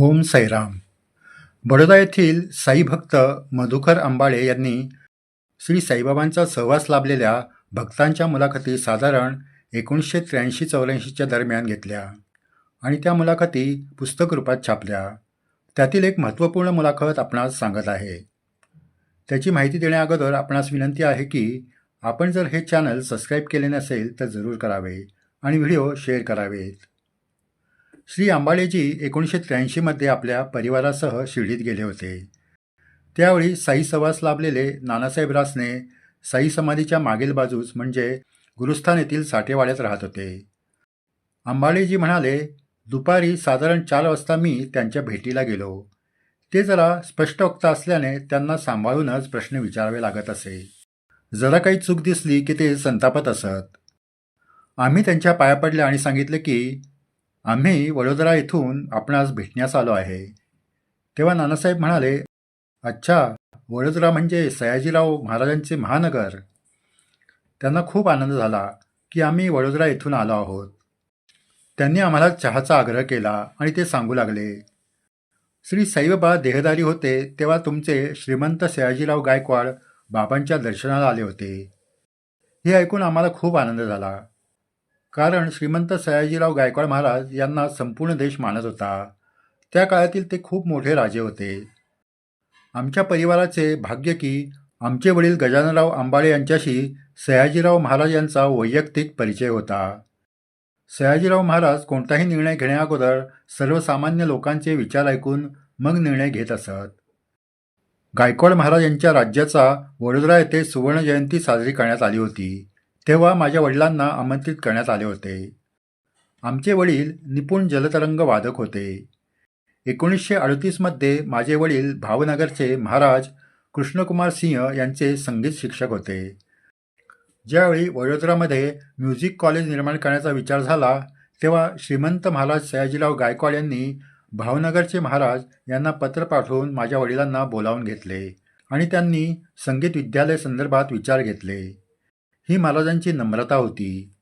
ओम साईराम बडोदा येथील साई भक्त मधुकर अंबाळे यांनी श्री साईबाबांचा सहवास लाभलेल्या भक्तांच्या मुलाखती साधारण एकोणीसशे त्र्याऐंशी चौऱ्याऐंशीच्या दरम्यान घेतल्या आणि त्या मुलाखती पुस्तक रूपात छापल्या. त्यातील एक महत्त्वपूर्ण मुलाखत आपणास सांगत आहे. त्याची माहिती देण्याअगोदर आपणास विनंती आहे की आपण जर हे चॅनल सबस्क्राईब केले नसेल तर जरूर करावे आणि व्हिडिओ शेअर करावेत. श्री आंबाडेजी एकोणीसशे त्र्याऐंशीमध्ये आपल्या परिवारासह शिर्डीत गेले होते. त्यावेळी साई सवास लाभलेले नानासाहेब रासने साई समाधीच्या मागील बाजूस म्हणजे गुरुस्थान येथील साठेवाड्यात राहत होते. आंबाळेजी म्हणाले दुपारी साधारण चार वाजता मी त्यांच्या भेटीला गेलो. ते जरा स्पष्ट वक्ता असल्याने त्यांना सांभाळूनच प्रश्न विचारावे लागत असे. जरा काही चूक दिसली की ते संतापत असत. आम्ही त्यांच्या पाया पडल्या आणि सांगितले की आम्ही वडोदरा येथून आपणास भेटण्यास आलो आहे. तेव्हा नानासाहेब म्हणाले अच्छा वडोदरा म्हणजे सयाजीराव महाराजांचे महानगर. त्यांना खूप आनंद झाला की आम्ही वडोदरा येथून आलो आहोत. त्यांनी आम्हाला चहाचा आग्रह केला आणि ते सांगू लागले श्री साईबाबा देहदारी होते तेव्हा तुमचे श्रीमंत सयाजीराव गायकवाड बाबांच्या दर्शनाला आले होते. हे ऐकून आम्हाला खूप आनंद झाला. कारण श्रीमंत सयाजीराव गायकवाड महाराज यांना संपूर्ण देश मानत होता. त्या काळातील ते खूप मोठे राजे होते. आमच्या परिवाराचे भाग्य की आमचे वडील गजाननराव आंबाळे यांच्याशी सयाजीराव महाराज यांचा वैयक्तिक परिचय होता. सयाजीराव महाराज कोणताही निर्णय घेण्याअगोदर सर्वसामान्य लोकांचे विचार ऐकून मग निर्णय घेत असत. गायकवाड महाराज यांच्या राज्याचा वडोदरा येथे सुवर्ण जयंती साजरी करण्यात आली होती. तेव्हा माझ्या वडिलांना आमंत्रित करण्यात आले होते. आमचे वडील निपुण जलतरंग वादक होते. एकोणीसशे अडतीसमध्ये माझे वडील भावनगरचे महाराज कृष्णकुमार सिंह यांचे संगीत शिक्षक होते. ज्यावेळी वडोदरामध्ये म्युझिक कॉलेज निर्माण करण्याचा विचार झाला तेव्हा श्रीमंत महाराज सयाजीराव गायकवाड यांनी भावनगरचे महाराज यांना पत्र पाठवून माझ्या वडिलांना बोलावून घेतले आणि त्यांनी संगीत विद्यालय संदर्भात विचार घेतले. ही महाराजांची नम्रता होती.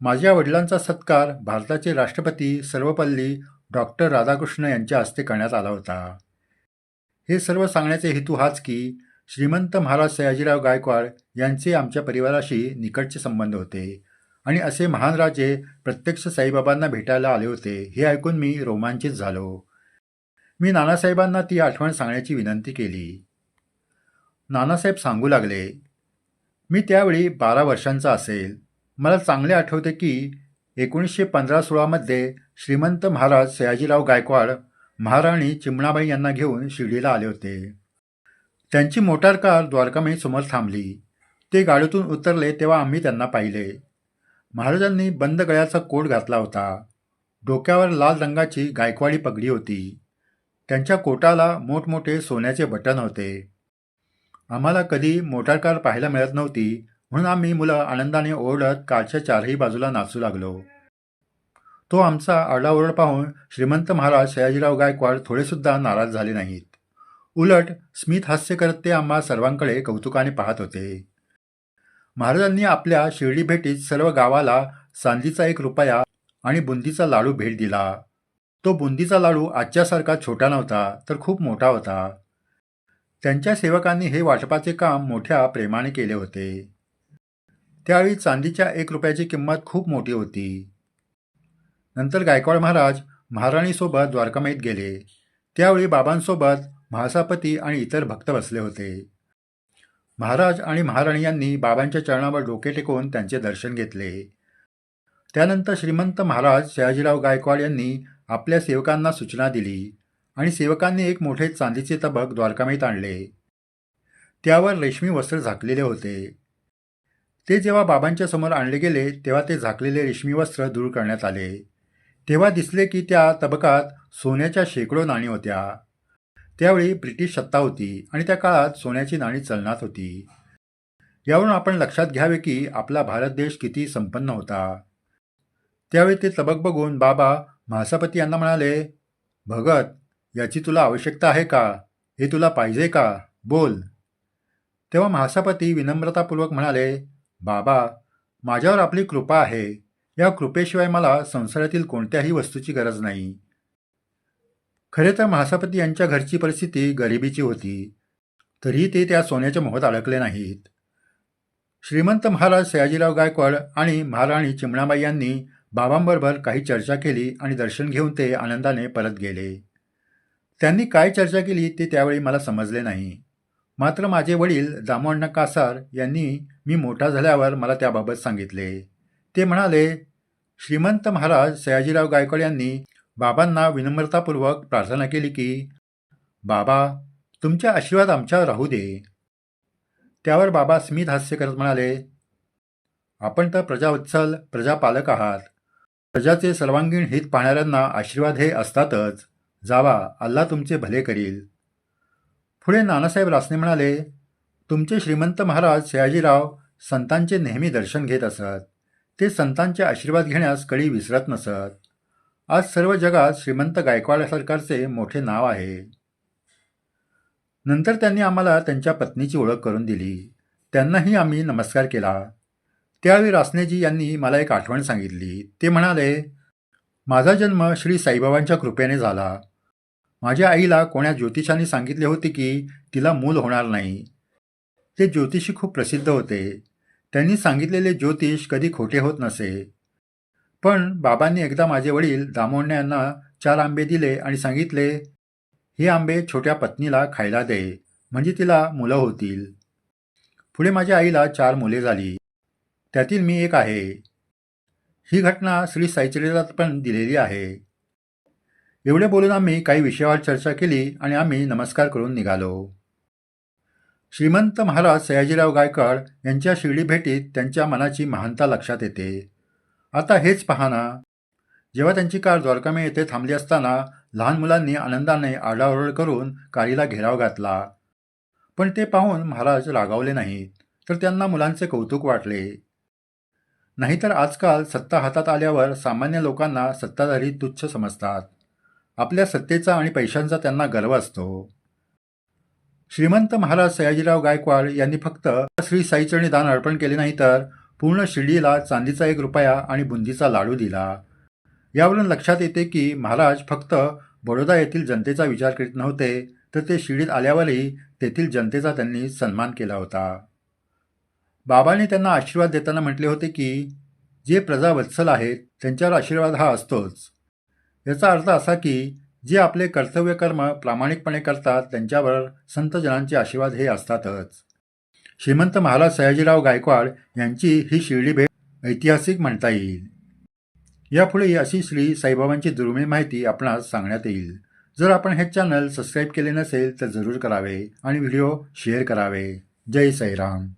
माझ्या वडिलांचा सत्कार भारताचे राष्ट्रपती सर्वपल्ली डॉक्टर राधाकृष्ण यांच्या हस्ते करण्यात आला होता. हे सर्व सांगण्याचे हेतू हाच की श्रीमंत महाराज सयाजीराव गायकवाड यांचे आमच्या परिवाराशी निकटचे संबंध होते आणि असे महान राजे प्रत्यक्ष साईबाबांना भेटायला आले होते हे ऐकून मी रोमांचित झालो. मी नानासाहेबांना ती आठवण सांगण्याची विनंती केली. नानासाहेब सांगू लागले मी त्यावेळी बारा वर्षांचा असेल. मला चांगले आठवते की एकोणीसशे पंधरा सोळामध्ये श्रीमंत महाराज सयाजीराव गायकवाड महाराणी चिमणाबाई यांना घेऊन शिर्डीला आले होते. त्यांची मोटार कार द्वारकामाई समोर थांबली. ते गाडीतून उतरले तेव्हा आम्ही त्यांना पाहिले. महाराजांनी बंद गळ्याचा कोट घातला होता. डोक्यावर लाल रंगाची गायकवाडी पगडी होती. त्यांच्या कोटाला मोठमोठे सोन्याचे बटन होते. आम्हाला कधी मोटार कार पाहायला मिळत नव्हती म्हणून आम्ही मुलं आनंदाने ओरडत कारच्या चारही बाजूला नाचू लागलो. तो आमचा आरडाओरड पाहून श्रीमंत महाराज सयाजीराव गायकवाड थोडेसुद्धा नाराज झाले नाहीत. उलट स्मित हास्य करत ते आम्हा सर्वांकडे कौतुकाने पाहत होते. महाराजांनी आपल्या शिर्डी भेटीत सर्व गावाला चांदीचा एक रुपया आणि बुंदीचा लाडू भेट दिला. तो बुंदीचा लाडू आजच्यासारखा छोटा नव्हता तर खूप मोठा होता. त्यांच्या सेवकांनी हे वाटपाचे काम मोठ्या प्रेमाने केले होते. त्यावेळी चांदीच्या एक रुपयाची किंमत खूप मोठी होती. नंतर गायकवाड महाराज महाराणीसोबत द्वारकामाईत गेले. त्यावेळी बाबांसोबत महासापती आणि इतर भक्त बसले होते. महाराज आणि महाराणी यांनी बाबांच्या चरणावर डोके टेकवून त्यांचे दर्शन घेतले. त्यानंतर श्रीमंत महाराज शहाजीराव गायकवाड यांनी आपल्या सेवकांना सूचना दिली. आणि सेवकांनी एक मोठे चांदीचे तबक द्वारकामाईत आणले. त्यावर रेशमी वस्त्र झाकलेले होते. ते जेव्हा बाबांच्या समोर आणले गेले तेव्हा ते झाकलेले रेशमी वस्त्र दूर करण्यात आले. तेव्हा दिसले की त्या तबकात सोन्याच्या शेकडो नाणी होत्या. त्यावेळी ब्रिटिश सत्ता होती आणि त्या काळात सोन्याची नाणी चलनात होती. यावरून आपण लक्षात घ्यावे की आपला भारत देश किती संपन्न होता. त्यावेळी ते तबक बघून बाबा महासापती यांना म्हणाले भगत याची तुला आवश्यकता आहे का? हे तुला पाहिजे का? बोल. तेव्हा महासापती विनम्रतापूर्वक म्हणाले बाबा माझ्यावर आपली कृपा आहे. या कृपेशिवाय मला संसारातील कोणत्याही वस्तूची गरज नाही. खरे तर महासापती यांच्या घरची परिस्थिती गरिबीची होती. तरीही ते त्या सोन्याच्या मोहात अडकले नाहीत. श्रीमंत महाराज सयाजीराव गायकवाड आणि महाराणी चिमणाबाई यांनी बाबांबरोबर काही चर्चा केली आणि दर्शन घेऊन ते आनंदाने परत गेले. त्यांनी काय चर्चा केली ते त्यावेळी मला समजले नाही. मात्र माझे वडील दामोअण्णा कासार यांनी मी मोठा झाल्यावर मला त्याबाबत सांगितले. ते म्हणाले श्रीमंत महाराज सयाजीराव गायकवाड यांनी बाबांना विनम्रतापूर्वक प्रार्थना केली की बाबा तुमचे आशीर्वाद आमच्यावर राहू दे. त्यावर बाबा स्मित हास्य करत म्हणाले आपण तर प्रजावत्सल प्रजापालक आहात. प्रजाचे सर्वांगीण हित पाहणाऱ्यांना आशीर्वाद हे असतातच. जावा अल्ला तुमचे भले करील. पुढे नानासाहेब रासने म्हणाले तुमचे श्रीमंत महाराज सयाजीराव संतांचे नेहमी दर्शन घेत असत. ते संतांचे आशीर्वाद घेण्यास कळी विसरत नसत. आज सर्व जगात श्रीमंत गायकवाड सरकारचे मोठे नाव आहे. नंतर त्यांनी आम्हाला त्यांच्या पत्नीची ओळख करून दिली. त्यांनाही आम्ही नमस्कार केला. त्यावेळी रासनेजी यांनी मला एक आठवण सांगितली. ते म्हणाले माझा जन्म श्री साईबाबांच्या कृपेने झाला. माझ्या आईला कोण्या ज्योतिषाने सांगितले होते की तिला मूल होणार नाही? ते ज्योतिषी खूप प्रसिद्ध होते. त्यांनी सांगितलेले ज्योतिष कधी खोटे होत नसे. पण बाबांनी एकदा माझे वडील दामोण्या यांना चार आंबे दिले आणि सांगितले हे आंबे छोट्या पत्नीला खायला दे म्हणजे तिला मुलं होतील. पुढे माझ्या आईला चार मुले झाली. त्यातील मी एक आहे. ही घटना श्री साईचरित्रात पण दिलेली आहे. एवढे बोलून आम्ही काही विषयावर चर्चा केली आणि आम्ही नमस्कार करून निघालो. श्रीमंत महाराज सयाजीराव गायकवाड यांच्या शिर्डी भेटीत त्यांच्या मनाची महानता लक्षात येते. आता हेच पहा ना जेव्हा त्यांची कार द्वारकामे येथे थांबली असताना लहान मुलांनी आनंदाने आरडाओरड करून कारला घेराव घातला. पण ते पाहून महाराज रागावले नाहीत तर त्यांना मुलांचे कौतुक वाटले. नाहीतर आजकाल सत्ता हातात आल्यावर सामान्य लोकांना सत्ताधारी तुच्छ समजतात. आपल्या सत्तेचा आणि पैशांचा त्यांना गर्व असतो. श्रीमंत महाराज सयाजीराव गायकवाड यांनी फक्त श्री साईचरणी दान अर्पण केले नाही तर पूर्ण शिर्डीला चांदीचा एक रुपया आणि बुंदीचा लाडू दिला. यावरून लक्षात येते की महाराज फक्त बडोदा येथील जनतेचा विचार करीत नव्हते तर ते शिर्डीत आल्यावरही तेथील जनतेचा त्यांनी सन्मान केला होता. बाबांनी त्यांना आशीर्वाद देताना म्हटले होते की जे प्रजा वत्सल आहेत त्यांच्यावर आशीर्वाद हा असतोच. याचा अर्थ असा की जे आपले कर्तव्य कर्म प्रामाणिकपणे करतात त्यांच्यावर संतजनांचे आशीर्वाद हे असतातच. श्रीमंत महाराज सयाजीराव गायकवाड यांची ही शिर्डी भेट ऐतिहासिक म्हणता येईल. यापुढे अशी श्री साईबाबांची दुर्मिळ माहिती आपणास सांगण्यात येईल. जर आपण हे चॅनल सबस्क्राईब केले नसेल तर जरूर करावे आणि व्हिडिओ शेअर करावे. जय साईराम.